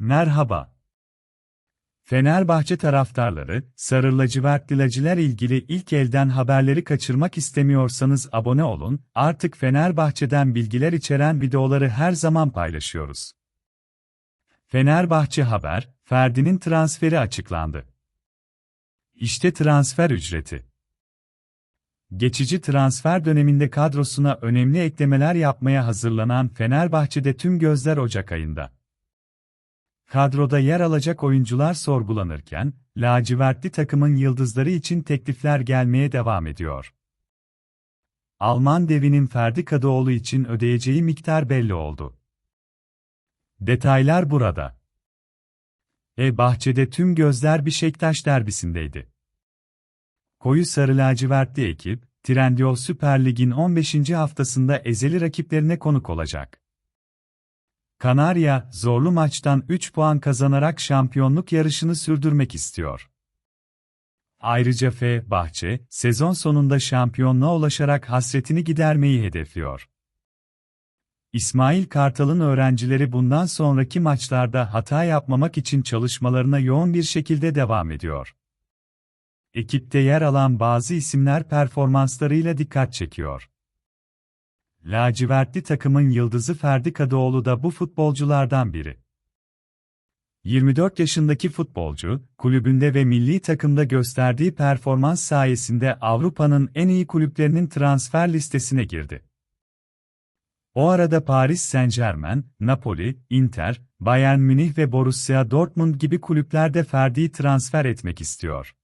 Merhaba. Fenerbahçe taraftarları, Sarı Lacivertliler ilgili ilk elden haberleri kaçırmak istemiyorsanız abone olun, artık Fenerbahçe'den bilgiler içeren videoları her zaman paylaşıyoruz. Fenerbahçe Haber, Ferdi'nin transferi açıklandı. İşte transfer ücreti. Geçici transfer döneminde kadrosuna önemli eklemeler yapmaya hazırlanan Fenerbahçe'de tüm gözler Ocak ayında. Kadroda yer alacak oyuncular sorgulanırken, lacivertli takımın yıldızları için teklifler gelmeye devam ediyor. Alman devinin Ferdi Kadıoğlu için ödeyeceği miktar belli oldu. Detaylar burada. E bahçede tüm gözler Beşiktaş derbisindeydi. Koyu sarı lacivertli ekip, Trendyol Süper Lig'in 15. haftasında ezeli rakiplerine konuk olacak. Kanarya, zorlu maçtan 3 puan kazanarak şampiyonluk yarışını sürdürmek istiyor. Ayrıca F. Bahçe, sezon sonunda şampiyonluğa ulaşarak hasretini gidermeyi hedefliyor. İsmail Kartal'ın öğrencileri bundan sonraki maçlarda hata yapmamak için çalışmalarına yoğun bir şekilde devam ediyor. Ekipte yer alan bazı isimler performanslarıyla dikkat çekiyor. Lacivertli takımın yıldızı Ferdi Kadıoğlu da bu futbolculardan biri. 24 yaşındaki futbolcu, kulübünde ve milli takımda gösterdiği performans sayesinde Avrupa'nın en iyi kulüplerinin transfer listesine girdi. O arada Paris Saint-Germain, Napoli, Inter, Bayern Münih ve Borussia Dortmund gibi kulüplerde Ferdi'yi transfer etmek istiyor.